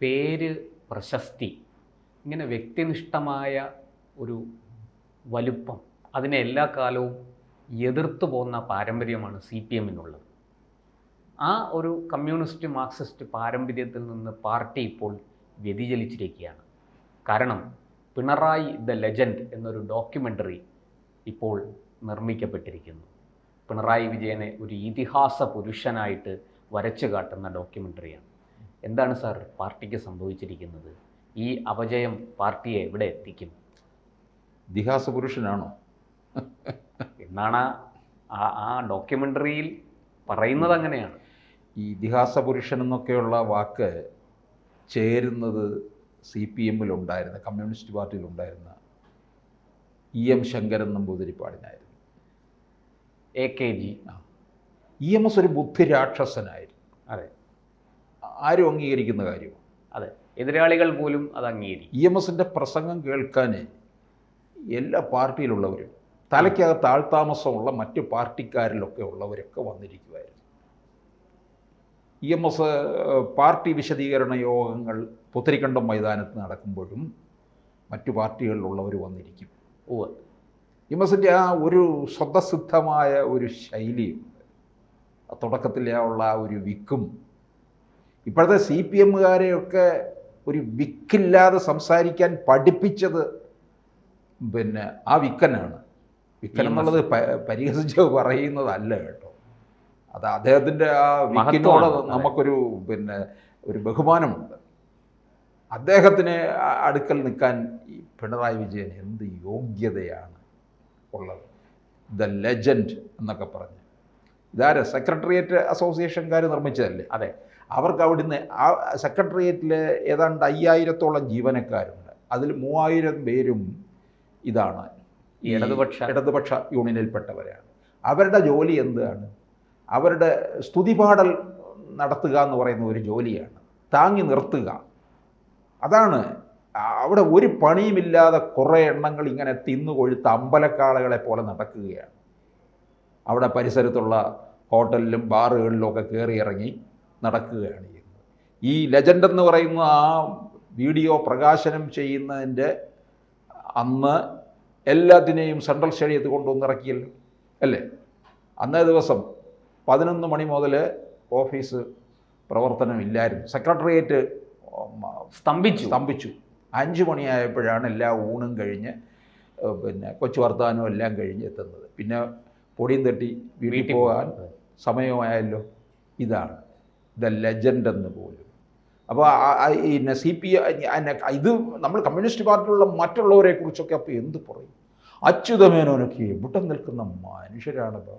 പേര് പ്രശസ്തി. ഇങ്ങനെ വ്യക്തിനിഷ്ഠമായ ഒരു വലുപ്പം അതിനെ എല്ലാ കാലവും എതിർത്തു പോകുന്ന പാരമ്പര്യമാണ് സി പി എമ്മിനുള്ളത് ആ ഒരു കമ്മ്യൂണിസ്റ്റ് മാർക്സിസ്റ്റ് പാരമ്പര്യത്തിൽ നിന്ന് പാർട്ടി ഇപ്പോൾ വ്യതിചലിച്ചിരിക്കുകയാണ്. കാരണം പിണറായി ദ ലെജൻഡ് എന്നൊരു ഡോക്യുമെന്ററി ഇപ്പോൾ നിർമ്മിക്കപ്പെട്ടിരിക്കുന്നു. പിണറായി വിജയനെ ഒരു ഇതിഹാസ പുരുഷനായിട്ട് വരച്ചു കാട്ടുന്ന ഡോക്യുമെന്ററിയാണ് എന്താണ് സാർ പാർട്ടിക്ക് സംഭവിച്ചിരിക്കുന്നത്? ഈ അപജയം പാർട്ടിയെ എവിടെ എത്തിക്കും? ഇതിഹാസ പുരുഷനാണോ എന്നാണ് ആ ആ ഡോക്യുമെന്ററിയിൽ പറയുന്നത് അങ്ങനെയാണ്. ഈ ഇതിഹാസ പുരുഷൻ എന്നൊക്കെയുള്ള വാക്ക് ചേരുന്നത് സി പി എമ്മിലുണ്ടായിരുന്ന കമ്മ്യൂണിസ്റ്റ് പാർട്ടിയിലുണ്ടായിരുന്ന E M Sankaran നമ്പൂതിരിപ്പാടിനായിരുന്നു A K G. E M S ഒരു ബുദ്ധിരാക്ഷസനായിരുന്നു അതെ. ആരും അംഗീകരിക്കുന്ന കാര്യമാണ്. അതെ. എതിരാളികൾ പോലും അത് അംഗീകരിക്കും. ഇ എം എസിന്റെ പ്രസംഗം കേൾക്കാൻ എല്ലാ പാർട്ടിയിലുള്ളവരും തലയ്ക്കകത്ത് ആൾതാമസമുള്ള മറ്റ് പാർട്ടിക്കാരിലൊക്കെ ഉള്ളവരൊക്കെ വന്നിരിക്കുമായിരുന്നു ഇ എം എസ് പാർട്ടി വിശദീകരണ യോഗങ്ങൾ പുത്തരിക്കണ്ടം മൈതാനത്ത് നടക്കുമ്പോഴും മറ്റു പാർട്ടികളിലുള്ളവർ വന്നിരിക്കും. ഓ ഇ എം എസിന്റെ ആ ഒരു സ്വതസിദ്ധമായ ഒരു ശൈലിയുണ്ട്. തുടക്കത്തിലുള്ള തുടക്കത്തിലെ ഉള്ള ആ ഒരു വിക്കും ഇപ്പോഴത്തെ സി പി എമ്മുകാരെയൊക്കെ ഒരു വിക്കില്ലാതെ സംസാരിക്കാൻ പഠിപ്പിച്ചത് പിന്നെ ആ വിക്കനാണ്. വിക്കൻ എന്നുള്ളത് പരിഹസിച്ച് പറയുന്നതല്ല കേട്ടോ. അത് അദ്ദേഹത്തിന്റെ ആ വിക്കിനോട് നമുക്കൊരു പിന്നെ ഒരു ബഹുമാനമുണ്ട്. അദ്ദേഹത്തിന് അടുക്കൽ നിൽക്കാൻ ഈ പിണറായി വിജയൻ എന്ത് യോഗ്യതയാണ് ഉള്ളത്? ദ ലെജൻഡ് എന്നൊക്കെ പറഞ്ഞ്. ഇതാര്? സെക്രട്ടേറിയറ്റ് അസോസിയേഷൻകാർ നിർമ്മിച്ചതല്ലേ? അതെ. അവർക്ക് അവിടുന്ന് ആ സെക്രട്ടേറിയറ്റിൽ ഏതാണ്ട് അയ്യായിരത്തോളം ജീവനക്കാരുണ്ട്. അതിൽ മൂവായിരം പേരും ഇതാണ് ഇടതുപക്ഷ. ഇടതുപക്ഷ യൂണിയനിൽപ്പെട്ടവരാണ്. അവരുടെ ജോലി എന്താണ്? അവരുടെ സ്തുതിപാടൽ നടത്തുക എന്ന് പറയുന്ന ഒരു ജോലിയാണ്. താങ്ങി നിർത്തുക. അതാണ്. അവിടെ ഒരു പണിയുമില്ലാതെ കുറേ എണ്ണങ്ങൾ ഇങ്ങനെ തിന്നു കൊഴുത്ത് അമ്പലക്കാളകളെ പോലെ നടക്കുകയാണ്. അവിടെ പരിസരത്തുള്ള ഹോട്ടലിലും ബാറുകളിലും ഒക്കെ കയറി ഇറങ്ങി നടക്കുകയാണ് ചെയ്യുന്നത്. ഈ ലെജൻഡ് എന്ന് പറയുന്ന ആ വീഡിയോ പ്രകാശനം ചെയ്യുന്നതിന്റെ അന്ന് എല്ലാത്തിനെയും സെൻട്രൽ സ്റ്റേഡിയത്ത് കൊണ്ടുവന്നിറക്കിയല്ലോ അല്ലേ? അന്നേ ദിവസം പതിനൊന്ന് മണി മുതൽ ഓഫീസ് പ്രവർത്തനമില്ലായിരുന്നു സെക്രട്ടേറിയറ്റ് സ്തംഭിച്ചു. സ്തംഭിച്ചു. അഞ്ച് മണിയായപ്പോഴാണ് എല്ലാ ഊണും കഴിഞ്ഞ് പിന്നെ കൊച്ചു വർത്താനവും എല്ലാം കഴിഞ്ഞ് എത്തുന്നത്. പിന്നെ പൊടിയും തട്ടി വീട്ടിൽ പോകാൻ. സമയമായല്ലോ. ഇതാണ്. ദ ലെജൻഡ് എന്ന് പോലും. അപ്പോൾ പിന്നെ സി പി ഇത് നമ്മൾ കമ്മ്യൂണിസ്റ്റ് പാർട്ടിയിലുള്ള മറ്റുള്ളവരെ കുറിച്ചൊക്കെ അപ്പോൾ എന്ത് പറയും? അച്യുതമേനോനൊക്കെ എവിടെ നിൽക്കുന്ന മനുഷ്യരാണല്ലോ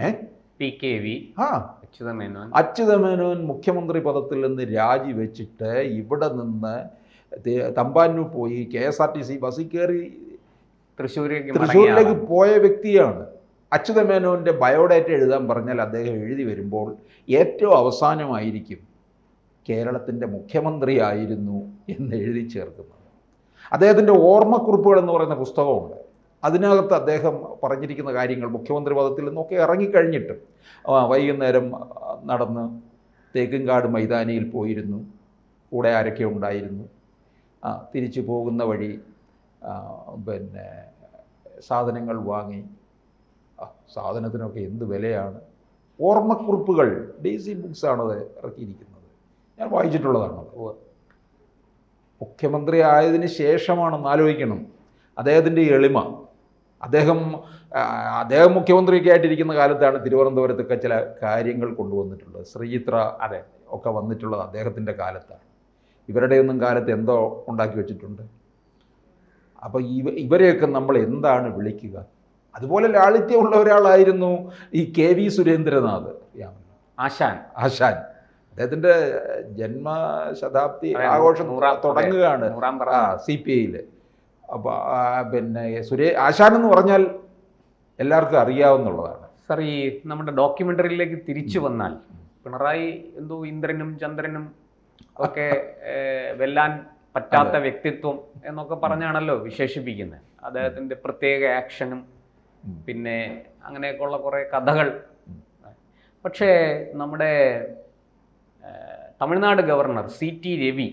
ഏ? P K V. ആ. അച്യുതമേനോൻ. അച്യുതമേനോൻ മുഖ്യമന്ത്രി പദത്തിൽ നിന്ന് രാജിവെച്ചിട്ട് ഇവിടെ നിന്ന് തമ്പാനു പോയി K S R T C ബസ്സിൽ കയറി തൃശ്ശൂരിലേക്ക് തൃശ്ശൂരിലേക്ക് പോയ വ്യക്തിയാണ്. അച്യുതമേനോന്റെ ബയോഡേറ്റ എഴുതാൻ പറഞ്ഞാൽ അദ്ദേഹം എഴുതി വരുമ്പോൾ ഏറ്റവും അവസാനമായിരിക്കും കേരളത്തിന്റെ മുഖ്യമന്ത്രിയായിരുന്നു എന്ന് എഴുതി ചേർക്കുന്നത്. അദ്ദേഹത്തിന്റെ ഓർമ്മക്കുറിപ്പുകൾ എന്ന് പറയുന്ന പുസ്തകമുണ്ട്. അതിനകത്ത് അദ്ദേഹം പറഞ്ഞിരിക്കുന്ന കാര്യങ്ങൾ മുഖ്യമന്ത്രി പദത്തിൽ നിന്നൊക്കെ ഇറങ്ങിക്കഴിഞ്ഞിട്ടും വൈകുന്നേരം നടന്ന് തേക്കുംകാട് മൈതാനിയിൽ പോയിരുന്നു. കൂടെ ആരൊക്കെ ഉണ്ടായിരുന്നു? തിരിച്ചു പോകുന്ന വഴി പിന്നെ സാധനങ്ങൾ വാങ്ങി സാധനത്തിനൊക്കെ എന്ത് വിലയാണ്? ഓർമ്മക്കുറിപ്പുകൾ ഡെയ്സി ബുക്സാണത് ഇറക്കിയിരിക്കുന്നത്. ഞാൻ വായിച്ചിട്ടുള്ളതാണ്. മുഖ്യമന്ത്രി ആയതിന് ശേഷമാണെന്ന് ആലോചിക്കണം. അദ്ദേഹത്തിന്റെ എളിമ. അദ്ദേഹം അദ്ദേഹം മുഖ്യമന്ത്രിയൊക്കെ ആയിട്ടിരിക്കുന്ന കാലത്താണ് തിരുവനന്തപുരത്തൊക്കെ ചില കാര്യങ്ങൾ കൊണ്ടുവന്നിട്ടുള്ളത്. ശ്രീചിത്ര അതെ. ഒക്കെ വന്നിട്ടുള്ളത് അദ്ദേഹത്തിന്റെ കാലത്താണ്. ഇവരുടെയൊന്നും കാലത്ത് എന്തോ ഉണ്ടാക്കി വെച്ചിട്ടുണ്ട്. അപ്പോൾ ഇവ ഇവരെയൊക്കെ നമ്മൾ എന്താണ് വിളിക്കുക? അതുപോലെ ലാളിത്യമുള്ള ഒരാളായിരുന്നു ഈ കെ വി സുരേന്ദ്രനാഥ്. ആശാൻ. ആശാൻ. അദ്ദേഹത്തിന്റെ ജന്മശതാബ്ദി ആഘോഷം തുടങ്ങുകയാണ്. ആ. സി പി ഐയിൽ അപ്പോൾ പിന്നെ സുരേ ആശാൻ എന്ന് പറഞ്ഞാൽ എല്ലാവർക്കും അറിയാവുന്നുള്ളതാണ്. സർ ഈ നമ്മുടെ ഡോക്യുമെന്ററിയിലേക്ക് തിരിച്ചു വന്നാൽ പിണറായി എന്തോ ഇന്ദ്രനും ചന്ദ്രനും ഒക്കെ വെല്ലാൻ പറ്റാത്ത വ്യക്തിത്വം എന്നൊക്കെ പറഞ്ഞാണല്ലോ വിശേഷിപ്പിക്കുന്നത്. അദ്ദേഹത്തിന്റെ പ്രത്യേക ആക്ഷനും. പിന്നെ അങ്ങനെയൊക്കെയുള്ള കുറേ കഥകൾ. പക്ഷേ നമ്മുടെ Tamil Nadu governor C T Ravi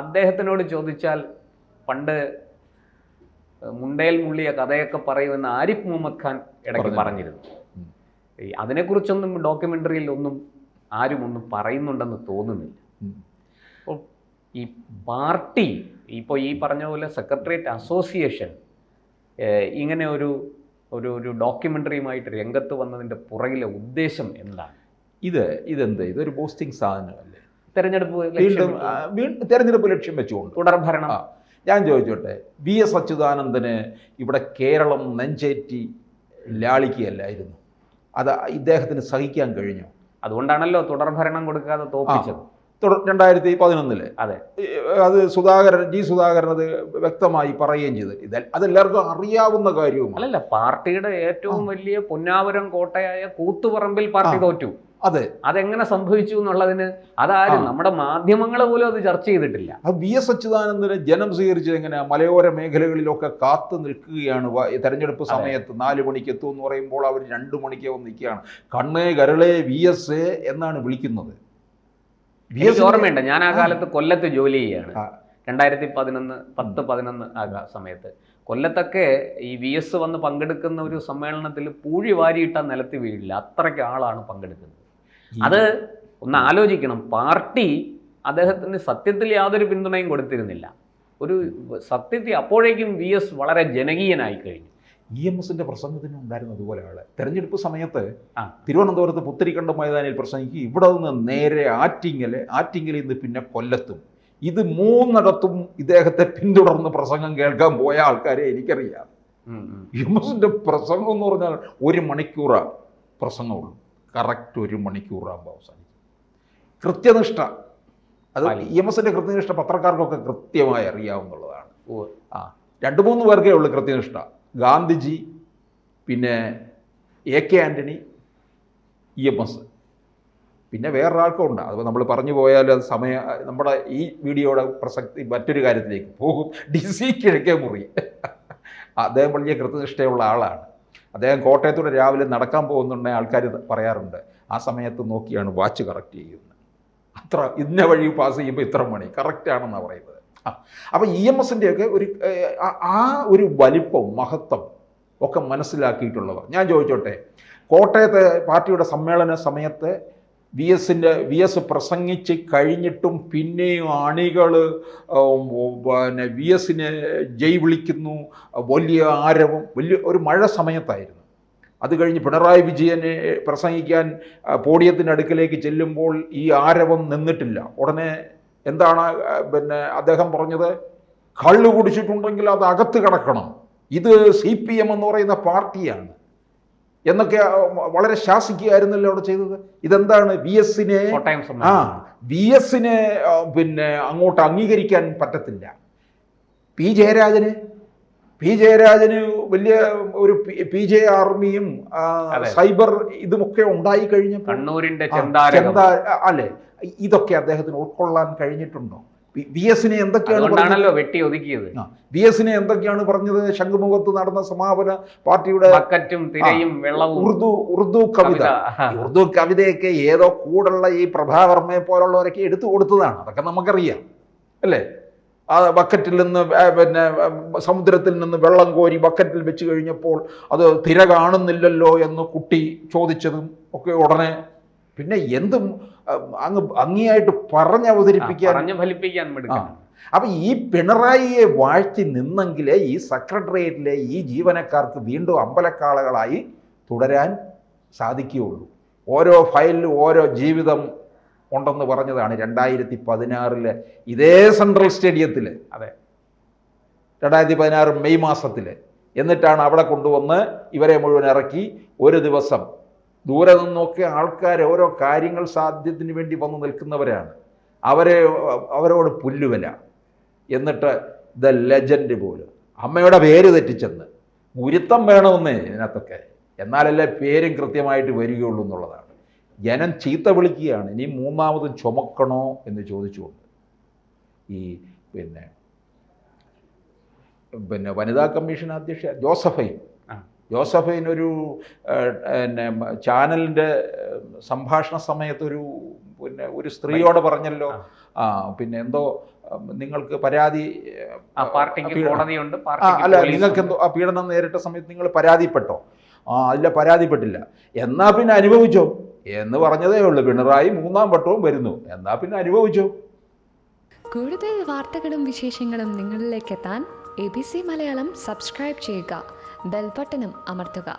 അദ്ദേഹത്തിനോട് ചോദിച്ചാൽ പണ്ട് മുണ്ടയിൽ മുള്ളിയ കഥയൊക്കെ പറയുമെന്ന് ആരിഫ് മുഹമ്മദ് ഖാൻ ഇടയ്ക്ക് പറഞ്ഞിരുന്നു. അതിനെക്കുറിച്ചൊന്നും ഡോക്യുമെന്ററിയിൽ ഒന്നും ആരും ഒന്നും പറയുന്നുണ്ടെന്ന് തോന്നുന്നില്ല. അപ്പോൾ ഈ പാർട്ടി ഇപ്പോൾ ഈ പറഞ്ഞ പോലെ സെക്രട്ടേറിയറ്റ് അസോസിയേഷൻ ഇങ്ങനെ ഒരു ഒരു ഒരു ഡോക്യുമെന്ററിയുമായിട്ട് രംഗത്ത് വന്നതിന്റെ പുറകിലെ ഉദ്ദേശം എന്താണ്? ഇത് ഇതെന്ത്? ഇതൊരു ബൂസ്റ്റിംഗ് സാധനമല്ലേ? തെരഞ്ഞെടുപ്പ് വീണ്ടും വീണ്ടും തെരഞ്ഞെടുപ്പ് ലക്ഷ്യം വെച്ചുകൊണ്ട്. തുടർഭരണം. ഞാൻ ചോദിച്ചോട്ടെ വി എസ് അച്യുതാനന്ദന് ഇവിടെ കേരളം നെഞ്ചേറ്റി ലാളിക്കുകയല്ലായിരുന്നു. അത് ഇദ്ദേഹത്തിന് സഹിക്കാൻ കഴിഞ്ഞു? അതുകൊണ്ടാണല്ലോ തുടർഭരണം കൊടുക്കാതെ തോപ്പിച്ചത്. രണ്ടായിരത്തി പതിനൊന്നിൽ. അതെ. അത് സുധാകരൻ ജി സുധാകരൻ അത് വ്യക്തമായി പറയുകയും ചെയ്തു. ഇത് അതെല്ലാവർക്കും അറിയാവുന്ന കാര്യവും അല്ലല്ല പാർട്ടിയുടെ ഏറ്റവും വലിയ പൊന്നാപുരം കോട്ടയായ കൂത്തുപറമ്പിൽ പാർട്ടി തോറ്റു. അതെ. അതെങ്ങനെ സംഭവിച്ചു എന്നുള്ളതിന് അതാരും നമ്മുടെ മാധ്യമങ്ങൾ പോലും അത് ചർച്ച ചെയ്തിട്ടില്ല. വി എസ് അച്യുതാനന്ദന് ജനം സ്വീകരിച്ചത് എങ്ങനെ മലയോര മേഖലകളിലൊക്കെ കാത്തു നിൽക്കുകയാണ്. തെരഞ്ഞെടുപ്പ് സമയത്ത് നാല് മണിക്ക് എത്തുമെന്ന് പറയുമ്പോൾ അവർ രണ്ടു മണിക്ക് വന്ന് നിൽക്കുകയാണ്. കണ്ണേ കരളെ വി എസ് എന്നാണ് വിളിക്കുന്നത്. എനിക്ക് ഓർമ്മയുണ്ട്. ഞാൻ ആ. കാലത്ത് കൊല്ലത്ത് ജോലി ചെയ്യാണ്. രണ്ടായിരത്തി പതിനൊന്ന് പത്ത് പതിനൊന്ന് ആ സമയത്ത്. കൊല്ലത്തൊക്കെ ഈ വി എസ് വന്ന് പങ്കെടുക്കുന്ന ഒരു സമ്മേളനത്തിൽ പൂഴി വാരിയിട്ട നിലത്ത് വീഴില്ല. അത്രയ്ക്ക് ആളാണ് പങ്കെടുക്കുന്നത്. അത് ഒന്ന് ആലോചിക്കണം. പാർട്ടി അദ്ദേഹത്തിന് സത്യത്തിൽ യാതൊരു പിന്തുണയും കൊടുത്തിരുന്നില്ല. ഒരു സത്യത്തിൽ അപ്പോഴേക്കും വി എസ് വളരെ ജനകീയനായി കഴിഞ്ഞു. ഇ എം എസിന്റെ പ്രസംഗത്തിന് ഉണ്ടായിരുന്ന അതുപോലെ ആൾ. തെരഞ്ഞെടുപ്പ് സമയത്ത്. തിരുവനന്തപുരത്ത് പുത്തരിക്കണ്ട മൈതാനിയിൽ പ്രസംഗിക്കും ഇവിടെ നിന്ന് നേരെ ആറ്റിങ്ങൽ ആറ്റിങ്ങലിൽ നിന്ന് പിന്നെ കൊല്ലത്തും. ഇത് മൂന്നിടത്തും ഇദ്ദേഹത്തെ പിന്തുടർന്ന് പ്രസംഗം കേൾക്കാൻ പോയ ആൾക്കാരെ എനിക്കറിയാം. ഇ എം എസിന്റെ പ്രസംഗം എന്ന് പറഞ്ഞാൽ ഒരു മണിക്കൂറാണ് പ്രസംഗമുള്ളൂ. കറക്റ്റ് ഒരു മണിക്കൂറാകുമ്പോൾ അവസാനിക്കും. കൃത്യനിഷ്ഠ. അത്. ഇ എം എസിന്റെ കൃത്യനിഷ്ഠ പത്രക്കാർക്കൊക്കെ കൃത്യമായി അറിയാവുന്നതാണ്. ആ. രണ്ട് മൂന്ന് പേർക്കേ ഉള്ളൂ കൃത്യനിഷ്ഠ. ഗാന്ധിജി പിന്നെ A K Antony E M S. പിന്നെ വേറൊരാൾക്കും ഉണ്ട്. അപ്പോൾ നമ്മൾ പറഞ്ഞു പോയാൽ അത് സമയ നമ്മുടെ ഈ വീഡിയോയുടെ പ്രസക്തി മറ്റൊരു കാര്യത്തിലേക്ക് പോകും. ഡി സി കിഴക്കേ മുറി. അദ്ദേഹം വലിയ കൃത്യനിഷ്ഠയുള്ള ആളാണ്. അദ്ദേഹം കോട്ടയത്തൂടെ രാവിലെ നടക്കാൻ പോകുന്നുണ്ടെ ആൾക്കാർ പറയാറുണ്ട്. ആ സമയത്ത് നോക്കിയാണ് വാച്ച് കറക്റ്റ് ചെയ്യുന്നത്. അത്ര ഇന്ന വഴി പാസ് ചെയ്യുമ്പോൾ ഇത്ര മണി. കറക്റ്റ് ആണെന്നാണ് പറയുന്നത്. അപ്പോൾ ഇ എം എസിന്റെയൊക്കെ ഒരു ആ- ഒരു വലിപ്പം മഹത്വം ഒക്കെ മനസ്സിലാക്കിയിട്ടുള്ളവർ. ഞാൻ ചോദിച്ചോട്ടെ കോട്ടയത്തെ പാർട്ടിയുടെ സമ്മേളന സമയത്ത് വി എസിന്റെ വി എസ് പ്രസംഗിച്ച് കഴിഞ്ഞിട്ടും പിന്നെയും അണികൾ പിന്നെ വി എസിനെ ജയ് വിളിക്കുന്നു വലിയ ആരവം വലിയ ഒരു മഴ സമയത്തായിരുന്നു. അത് കഴിഞ്ഞ് പിണറായി വിജയനെ പ്രസംഗിക്കാൻ പോഡിയത്തിന്റെ അടുക്കലേക്ക് ചെല്ലുമ്പോൾ ഈ ആരവം നിന്നിട്ടില്ല. ഉടനെ എന്താണ് പിന്നെ അദ്ദേഹം പറഞ്ഞത്? കള്ളു കുടിച്ചിട്ടുണ്ടെങ്കിൽ അത് അകത്ത് കിടക്കണം. ഇത് സി പി എം എന്ന് പറയുന്ന പാർട്ടിയാണ്. എന്നൊക്കെ വളരെ ശാസിക്കുകയായിരുന്നല്ലോ അവിടെ ചെയ്തത്. ഇതെന്താണ് വി എസിനെ ആ വി എസിനെ പിന്നെ അങ്ങോട്ട് അംഗീകരിക്കാൻ പറ്റത്തില്ല. പി ജയരാജന് പി ജയരാജന് വലിയ ഒരു പി- ജെ ആർമിയും സൈബർ ഇതുമൊക്കെ ഉണ്ടായി കഴിഞ്ഞപ്പോൾ കണ്ണൂരിന്റെ അല്ലെ? ഇതൊക്കെ അദ്ദേഹത്തിന് ഉൾക്കൊള്ളാൻ കഴിഞ്ഞിട്ടുണ്ടോ? വി- എസിനെ എന്തൊക്കെയാണ് വെട്ടി ഒതുക്കിയത്. വി എസിനെ എന്തൊക്കെയാണ് പറഞ്ഞത്? ശംഖുമുഖത്ത് നടന്ന സമാപന പാർട്ടിയുടെ തിരയും വെള്ളവും. ഉറുദു ഉറുദു കവിത. ഉറുദു കവിതയൊക്കെ ഏതോ കൂടുള്ള ഈ പ്രഭാവർമ്മയെ പോലുള്ളവരൊക്കെ എടുത്തു കൊടുത്തതാണ്. അതൊക്കെ നമുക്കറിയാം. അല്ലേ? ആ ബക്കറ്റിൽ നിന്ന് പിന്നെ സമുദ്രത്തിൽ നിന്ന് വെള്ളം കോരി ബക്കറ്റിൽ വെച്ച് കഴിഞ്ഞപ്പോൾ അത് തിര കാണുന്നില്ലല്ലോ എന്ന് കുട്ടി ചോദിച്ചതും ഒക്കെ ഉടനെ പിന്നെ എന്തും അങ്ങ് ഭംഗിയായിട്ട് പറഞ്ഞവതരിപ്പിക്കാൻ പറഞ്ഞു ഫലിപ്പിക്കാൻ അപ്പം അപ്പൊ ഈ പിണറായിയെ വാഴ്ത്തി നിന്നെങ്കിലേ ഈ സെക്രട്ടേറിയറ്റിലെ ഈ ജീവനക്കാർക്ക് വീണ്ടും അമ്പലക്കാളകളായി തുടരാൻ സാധിക്കുകയുള്ളൂ. ഓരോ ഫയലിലും ഓരോ ജീവിതം ഉണ്ടെന്ന് പറഞ്ഞതാണ് രണ്ടായിരത്തി പതിനാറിൽ ഇതേ സെൻട്രൽ സ്റ്റേഡിയത്തിൽ അതെ. രണ്ടായിരത്തി പതിനാറ് മെയ് മാസത്തിൽ എന്നിട്ടാണ് അവിടെ കൊണ്ടുവന്ന് ഇവരെ മുഴുവൻ ഇറക്കി ഒരു ദിവസം. ദൂരെ നിന്നൊക്കെ ആൾക്കാർ ഓരോ കാര്യങ്ങൾ സാധ്യത്തിന് വേണ്ടി വന്ന് നിൽക്കുന്നവരാണ്. അവരെ അവരോട് പുല്ലുവില. എന്നിട്ട് ദ ലെജൻഡ് പോലും. അമ്മയുടെ പേര് തെറ്റിച്ചെന്ന്. ഗുരുത്തം വേണമെന്നേ ഇതിനകത്തൊക്കെ. എന്നാലല്ലേ പേരും കൃത്യമായിട്ട് വരികയുള്ളൂ എന്നുള്ളതാണ്. ജനം ചീത്ത വിളിക്കുകയാണ്. ഇനി മൂന്നാമതും ചുമക്കണോ എന്ന് ചോദിച്ചുകൊണ്ട്. ഈ പിന്നെ പിന്നെ വനിതാ കമ്മീഷൻ അധ്യക്ഷ ജോസഫൈൻ. ജോസഫൈൻ ഒരു പിന്നെ ചാനലിന്റെ സംഭാഷണ സമയത്തൊരു പിന്നെ ഒരു സ്ത്രീയോട് പറഞ്ഞല്ലോ. ആ. പിന്നെ എന്തോ നിങ്ങൾക്ക് പരാതി അല്ല നിങ്ങൾക്ക് എന്തോ ആ പീഡനം നേരിട്ട സമയത്ത് നിങ്ങൾ പരാതിപ്പെട്ടോ? ആ അല്ല പരാതിപ്പെട്ടില്ല. എന്നാൽ പിന്നെ അനുഭവിച്ചോ? എന്ന് പറഞ്ഞതേ ഉള്ളൂ. പിണറായി മൂന്നാം വട്ടവും വരുന്നു. എന്നാ പിന്നെ അനുഭവിച്ചു? കൂടുതൽ വാർത്തകളും വിശേഷങ്ങളും നിങ്ങളിലേക്ക് എത്താൻ A B C Malayalam subscribe ചെയ്യുക. ബെൽബട്ടനും അമർത്തുക.